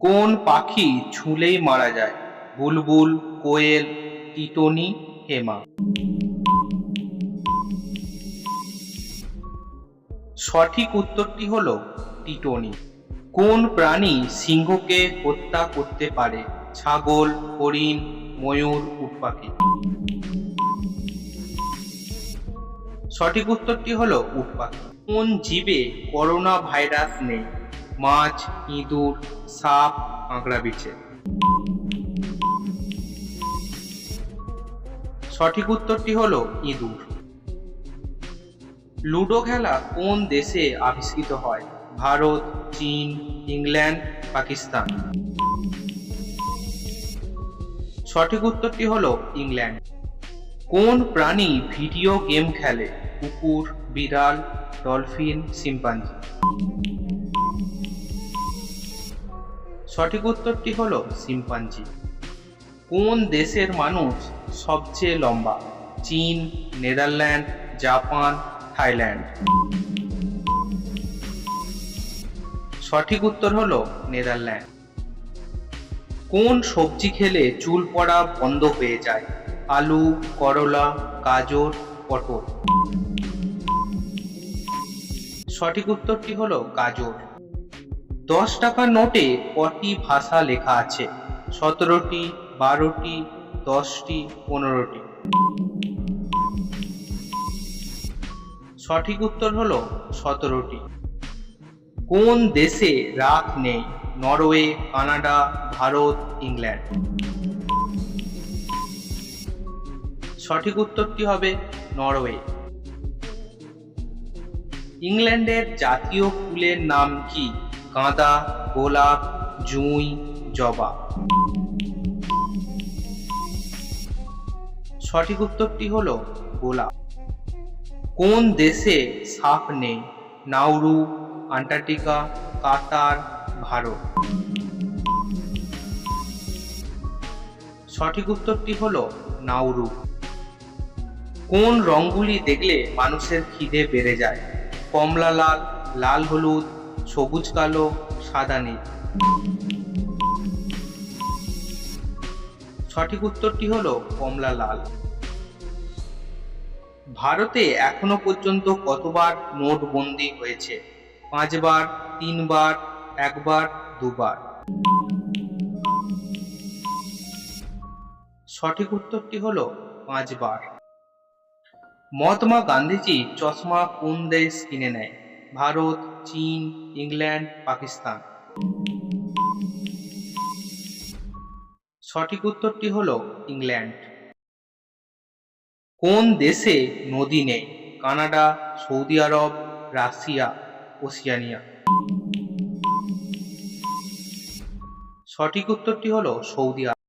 কোন পাখি ছুঁলেই মারা যায়? বুলবুল, কোয়েল, টিটনি, হেমা। সঠিক উত্তরটি হল টিটনি। কোন প্রাণী সিংহকে হত্যা করতে পারে? ছাগল, হরিণ, ময়ূর, উটপাখি। সঠিক উত্তরটি হলো উটপাখি। কোন জীবে করোনা ভাইরাস নেই? মাছ, ইঁদুর, সাপ কাঁকড়া বিছে সঠিক উত্তরটি হলো ইঁদুর। লুডো খেলা কোন দেশে আবিষ্কৃত হয়? ভারত, চীন, ইংল্যান্ড, পাকিস্তান। সঠিক উত্তরটি হলো ইংল্যান্ড। কোন প্রাণী ভিডিও গেম খেলে? কুকুর, বিড়াল, ডলফিন শিম্পাঞ্জি সঠিক উত্তরটি হলো শিম্পাঞ্জি। কোন দেশের মানুষ সবচেয়ে লম্বা? চীন, নেদারল্যান্ড, জাপান, থাইল্যান্ড। সঠিক উত্তর হলো নেদারল্যান্ড। কোন সবজি খেলে চুল পড়া বন্ধ হয়ে যায়? আলু, করলা, গাজর, পটল। সঠিক উত্তরটি হলো গাজর। দশ টাকার নোটে কটি ভাষা লেখা আছে? সতেরোটি, বারোটি, দশটি, পনেরোটি। সঠিক উত্তর হলো সতেরোটি। কোন দেশে রাত নেই? Norway, Canada, Bharat, England. সঠিক উত্তরটি হবে নরওয়ে। ইংল্যান্ডের জাতীয় ফুলের নাম কি? গাঁদা গোলাপ, জুঁই, জবা। সঠিক উত্তরটি হল গোলাপ। কোন দেশে সাপ নেই? Nauru, Antarctica, Qatar, Bharat. সঠিক উত্তরটি হল নাউরু। কোন রঙগুলি দেখলে মানুষের খিদে বেড়ে যায়? কমলা লাল লাল হলুদ সবুজ, কালো, সাদা, নীল। সঠিক উত্তরটি হলো কমলা লাল। ভারতে এখনও পর্যন্ত কতবার নোটবন্দি হয়েছে? পাঁচবার, তিনবার, একবার, দুবার? সঠিক উত্তরটি হলো পাঁচবার। মহাত্মা গান্ধীজি চশমা কোন দেশ কিনে নেয়? ভারত, চীন, ইংল্যান্ড, পাকিস্তান। সঠিক উত্তরটি হল ইংল্যান্ড। কোন দেশে নদী নেই? Canada, Saudi Arab, Russia, Oceania. সঠিক উত্তরটি হলো সৌদি আরব